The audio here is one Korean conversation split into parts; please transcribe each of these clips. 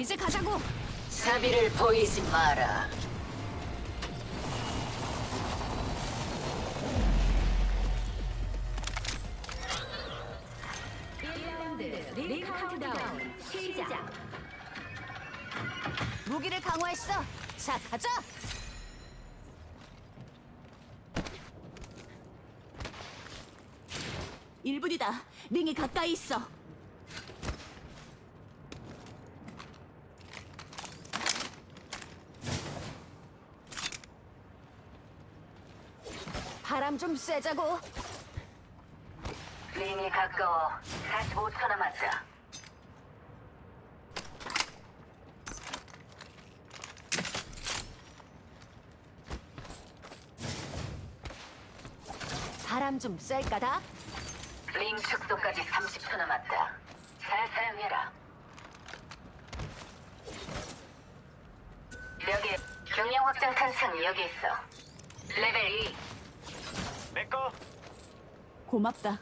이제 가자고. 사비를 보이지 마라. 1라운드 링 카운트다운 시작. 무기를 강화했어. 자, 가자. 일분이다 링이 가까이 있어. 좀 쐬자고. 링이 가까워. 45초 남았다. 바람 좀 쐴까다. 링 축소까지 30초 남았다. 잘 사용해라. 여기 경량 확장 탄창 여기 있어. 레벨 2. 내꺼 고맙다.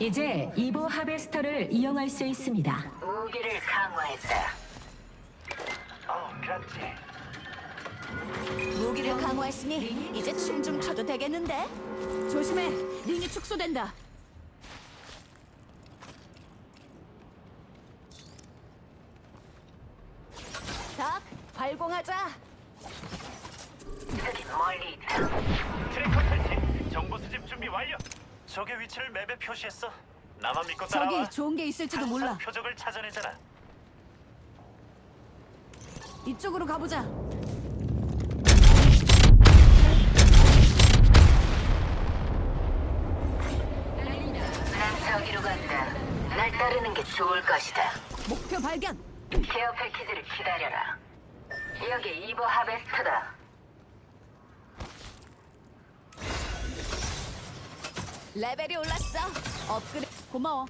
이제 이보 하베스터를 이용할 수 있습니다. 무기를 강화했다. 어 그렇지 무기를 강화했으니 이제 춤 좀 춰도 되겠는데? 조심해, 링이 축소된다. 닥, 발공하자. 트래커 설치 정보 수집 준비 완료 적의 위치를 맵에 표시했어 나만 믿고 따라와 저기 좋은 게 있을지도 항상 몰라. 표적을 찾아내잖아 이쪽으로 가보자. 난 저기로 간다. 날 따르는 게 좋을 것이다. 목표 발견. 케어 패키지를 기다려라. 여기 이보 하베스트다. 레벨이 올랐어. 업그레. 고마워.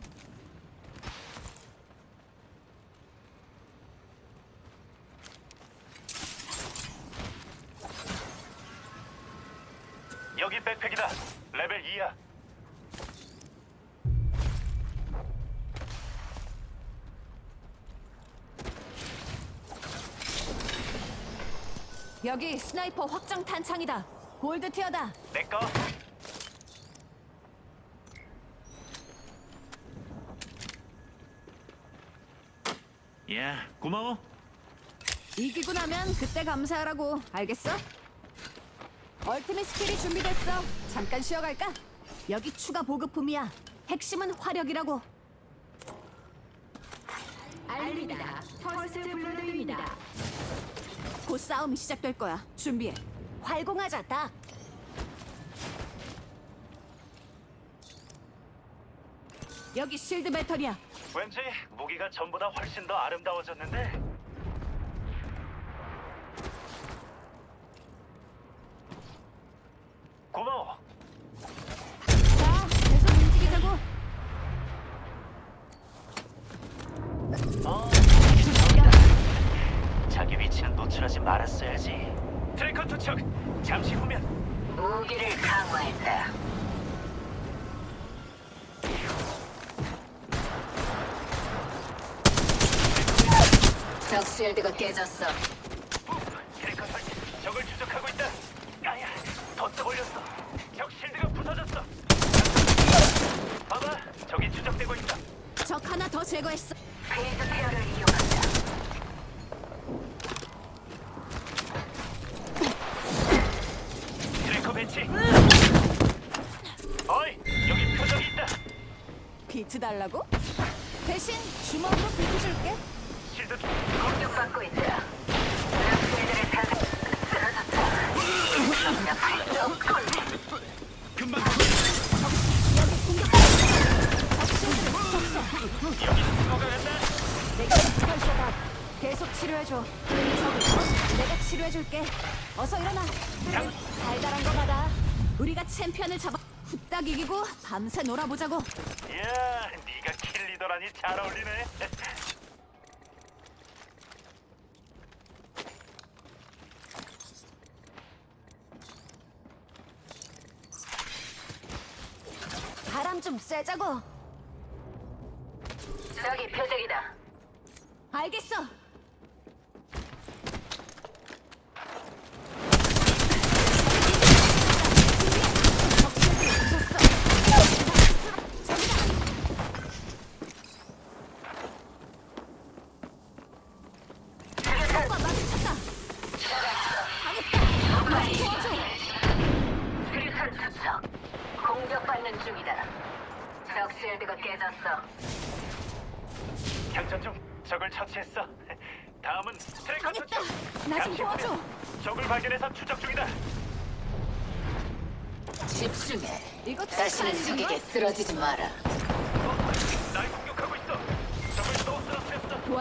여기 스나이퍼 확장 탄창이다. 골드 티어다. 내꺼 야 고마워 이기고 나면 그때 감사하라고. 알겠어? 얼티밋 스킬이 준비됐어. 잠깐 쉬어갈까? 여기 추가 보급품이야. 핵심은 화력이라고. 알립니다. 퍼스트 블러드입니다. 곧 싸움이 시작될 거야. 준비해. 활공하자, 딱. 여기 실드 배터리야. 왠지 무기가 전보다 훨씬 더 아름다워졌는데 고마워 자, 계속 움직이자고. 어 자기 위치는 노출하지 말았어야지 트래커 투척 잠시 후면 무기를 강화했다. 적 실드가 깨졌어. 트래커 설치 적을 추적하고 있다 야야 더 떠올렸어 적 실드가 부서졌어 봐봐 적이 추적되고 있다 적 하나 더 제거했어. 페이즈 페어를 이용한다. 트래커 배치 어이 여기 표적이 있다 비트 달라고? 대신 주먹으로 비트 줄게. 실드 공격받고 있다. 쓰러졌다. 옆을 금방 여기 내가. 계속 치료해줘. 저기, 내가 치료해줄게. 어서 일어나. 달달한 거 받아. 우리가 챔피언을 잡아 후딱 이기고 밤새 놀아보자고. 이야 네가 킬리더라니 잘 어울리네 바람 좀 쐬자고. 저기 표적이다. 알겠어.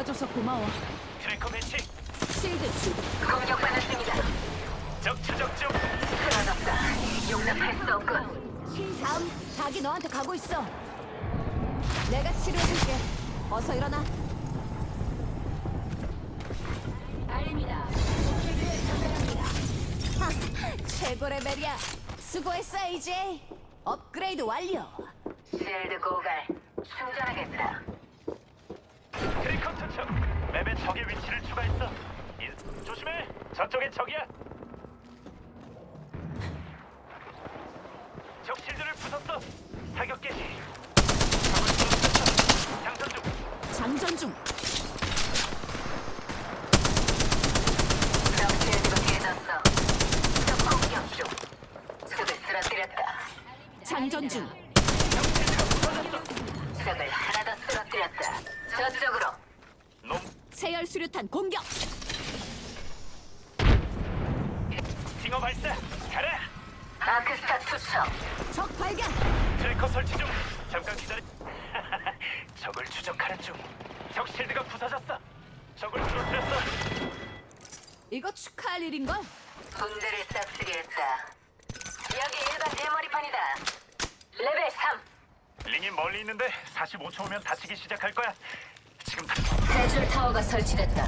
도와줘서 고마워. 트래커 배치. 실드 주. 공격받는 중이다. 적 추적 중. 쓰러졌다. 용납할 수 없군. 다음 닭이 너한테 가고 있어. 내가 치료해줄게. 어서 일어나. 알립니다. 하, 최고 레벨이야. 수고했어 AJ. 업그레이드 완료. 실드 고갈. 충전하겠다. 투척. 맵에 적의 위치를 추가했어. 이- 조심해. 저쪽에 적이야. 적 실드를 부쉈어. 사격 개시. 적을. 장전 중. 장전 중. 적 실드가 깨졌어. 적 공격 중. 적을 쓰러뜨렸다. 장전 중. 적 실드가 부서졌어. 적을 하나 더 쓰러뜨렸다. 저쪽으로. 놈 세열 수류탄 공격. 징어 발사. 가라. 아크스타 투척. 적 발견. 트래커 설치 중. 잠깐 기다려. 적을 추적하는 중. 적 실드가 부서졌어. 적을 쓰러뜨렸어. 이거 축하할 일인걸? 군대를 싹쓸이 했다. 여기 일반 대머리판이다. 레벨 3. 링이 멀리 있는데 45초 후면 다치기 시작할 거야. 지금 다- 세줄 타워가 설치됐다.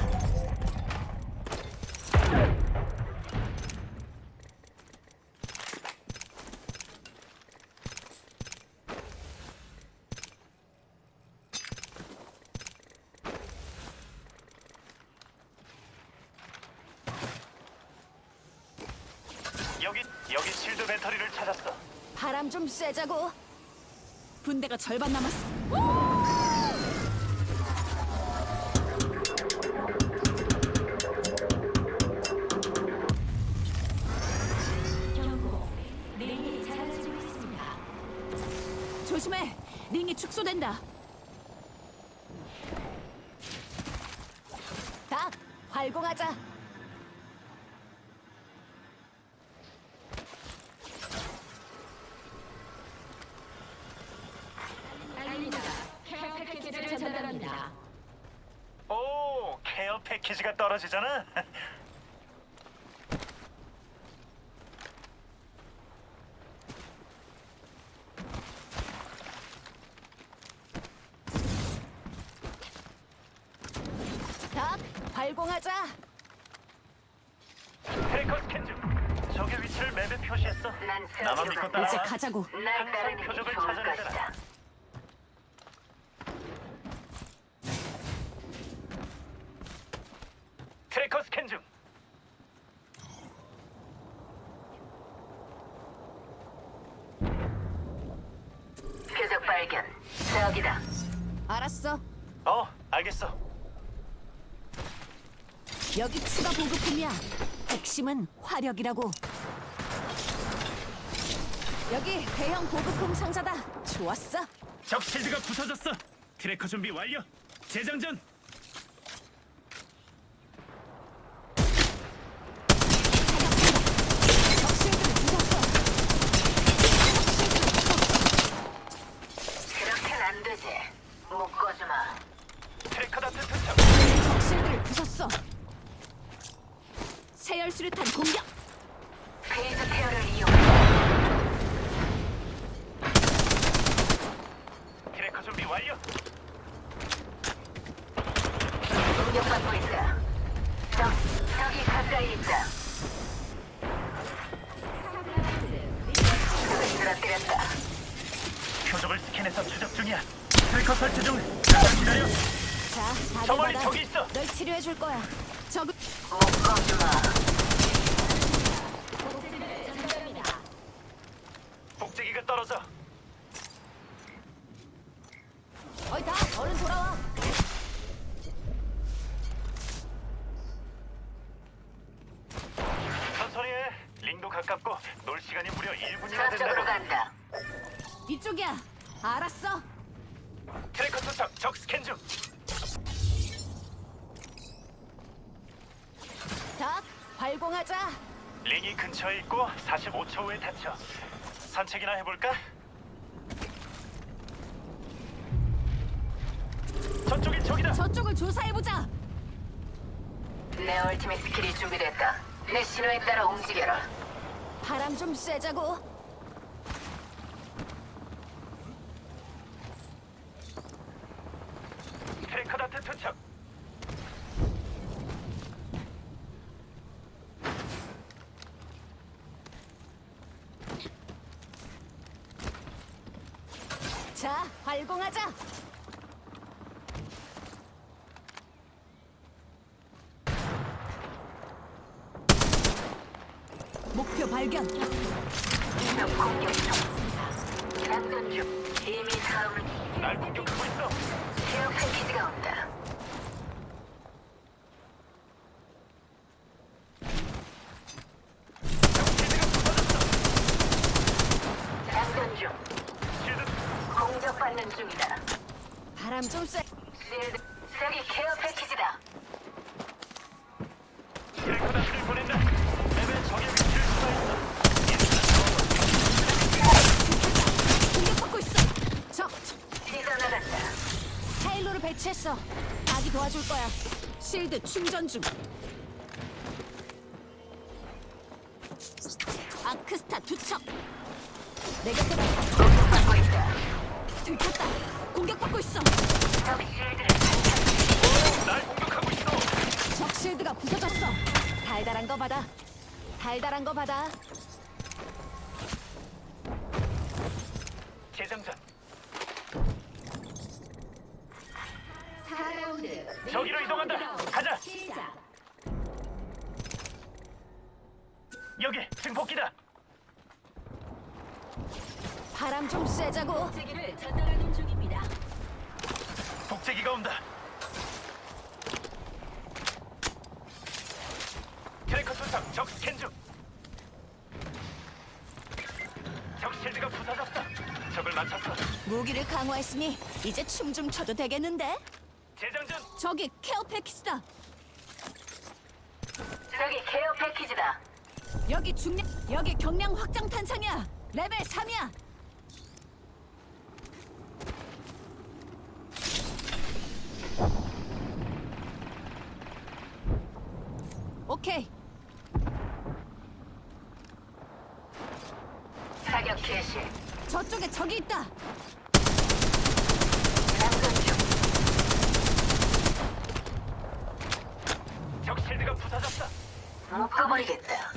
여기 여기 실드 배터리를 찾았어. 바람 좀 쐬자고. 분대가 절반 남았어. 경 패키지가 떨어지잖아. 스캔 중. 표적 발견. 저기다. 알았어. 어 알겠어. 여기 추가 보급품이야. 핵심은 화력이라고. 여기 대형 보급품 상자다. 좋았어. 적 실드가 부서졌어. 트래커 준비 완료. 재장전. 표적을 스캔해서 추적 중이야. 트래커 설치 중. 잠깐 기다려. 자, 다들 저 멀리 받아. 저기 있어. 널 치료해 줄 거야. 목검주마. 복제기가 떨어져. 발공하자. 링이 근처에 있고 45초 후에 닫혀. 산책이나 해볼까? 저쪽이 저기다. 저쪽을 조사해 보자. 내 얼티밋 스킬이 준비됐다. 내 신호에 따라 움직여라. 바람 좀 쐬자고. 트래커 다트 투척. 자, 발공하자. 목표 발견. 이명 공격 중. 장전 중. 이미 다음을 날 공격하고 있어. 케어 패키지가 온다. 장전 중. 실드 공격받는 중이다. 바람 좀 쐬. 실드. 저기 케어 패키지다. 트래커 다트를 보낸다. 맵에 적의 위치를 수사했어. 공격받고 있어. 적, 적. 뛰어나간다. 타일로를 배치했어. 닭이 도와줄 거야. 실드 충전 중. 아크스타 투척. 내가 또 공격받고 있다. 들켰다. 공격받고 있어. 날 공격하고 있어. 적 실드가 부서졌어. 달달한 거 받아. 달달한 거 받아. 재장전. 저기로 이동한다. 가자. 여기 증폭기다. 바람 좀 쐬자고. 세기를 전달하는 중입니다. 복제기가 온다. 트래커 순상 적 스캔 중. 적 실드가 부서졌어. 적을 맞췄어. 무기를 강화했으니 이제 춤 좀 춰도 되겠는데? 재장전. 저기 케어 패키지다. 저기 케어 패키지다. 여기 중량 여기 경량 확장 탄창이야. 레벨 3이야. 오케이. 사격 개시. 저쪽에 적이 있다. 장전 중. 적 실드가 부서졌어. 묶어버리겠다.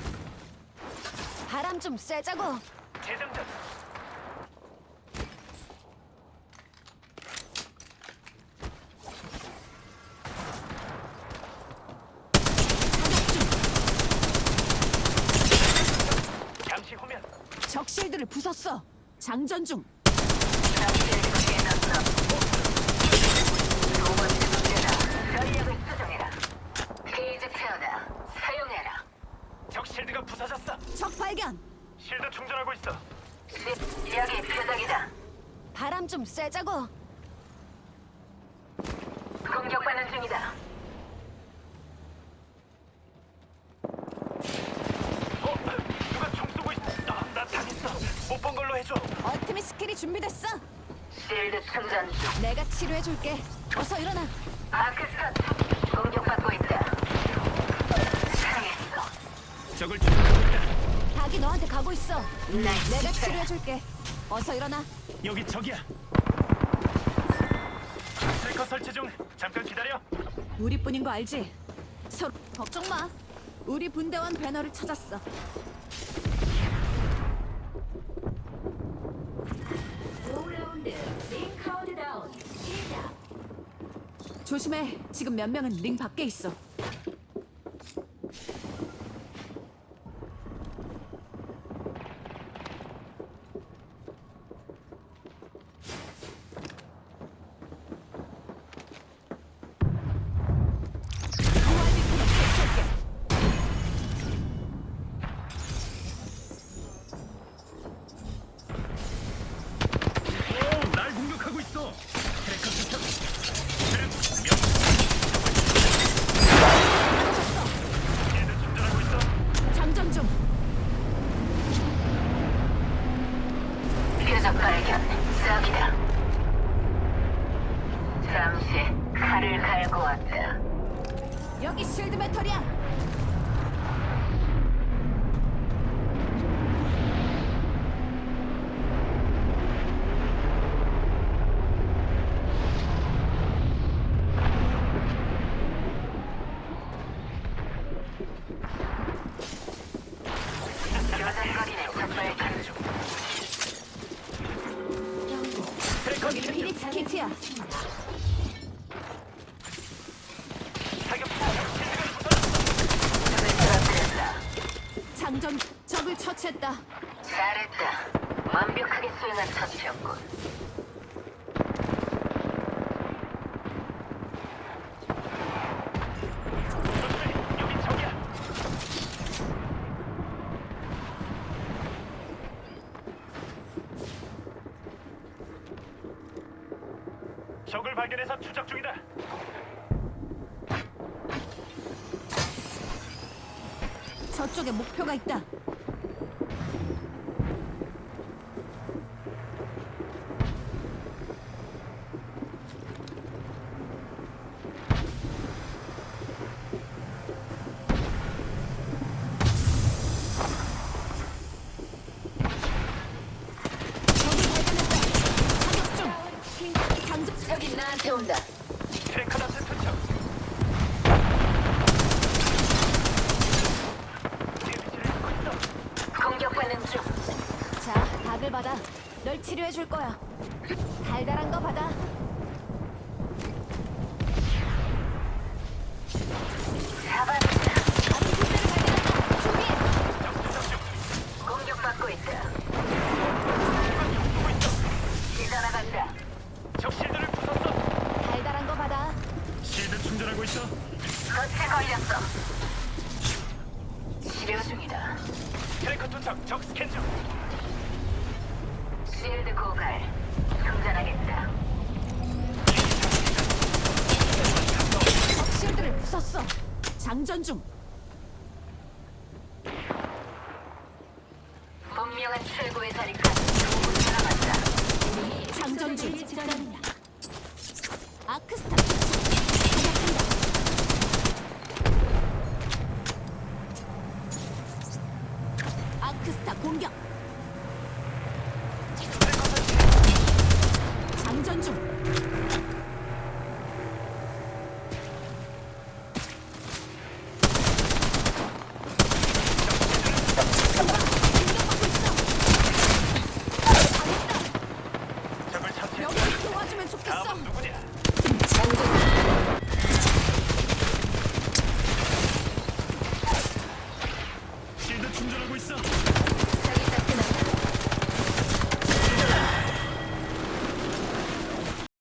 바람 좀 쐬자고. 재장전. 잠시 후면 적 실드를 부쉈어. 장전 중. 적 실드가 깨졌어. 두 번째 문제다. 전력을 수정해라. 페이지 태 어나. 사용해라. 적 실드가 부서졌어. 적 발견. 실드 충전하고 있어. 시- 여기 표적이다. 바람 좀 쐬자고. 공격받는 중이다. 어? 누가 총 쏘고 있어? 아, 나 당했어. 못 본 걸로 해줘. 얼티밋 스킬이 준비됐어. 실드 충전 중. 내가 치료해 줄게. 어서 일어나. 아크스타 공격받고 있다. 상했어. 적을 추적하고 있다. 닭이 너한테 가고 있어. 나이스 내가 트라이. 치료해 줄게. 어서 일어나. 여기 적이야. 트래커 설치 중. 잠깐 기다려. 우리뿐인 거 알지? 서로 걱정 마. 우리 분대원 배너를 찾았어. 조심해. 지금 몇 명은 링 밖에 있어. 발견해서 추적 중이다. 저쪽에 목표가 있다. 녀석이 나한테 온다. 테크다스 투척. 공격받는 중. 자, 답을 받아. 널 치료해 줄 거야. 달달한 거 받아. 충전하고 있어. 거체 걸렸어. 치료 중이다. 헬커 투상 적 스캔 중. 실드 고갈. 충전하겠다. 실드를 부쉈어. 장전 중. 光耀。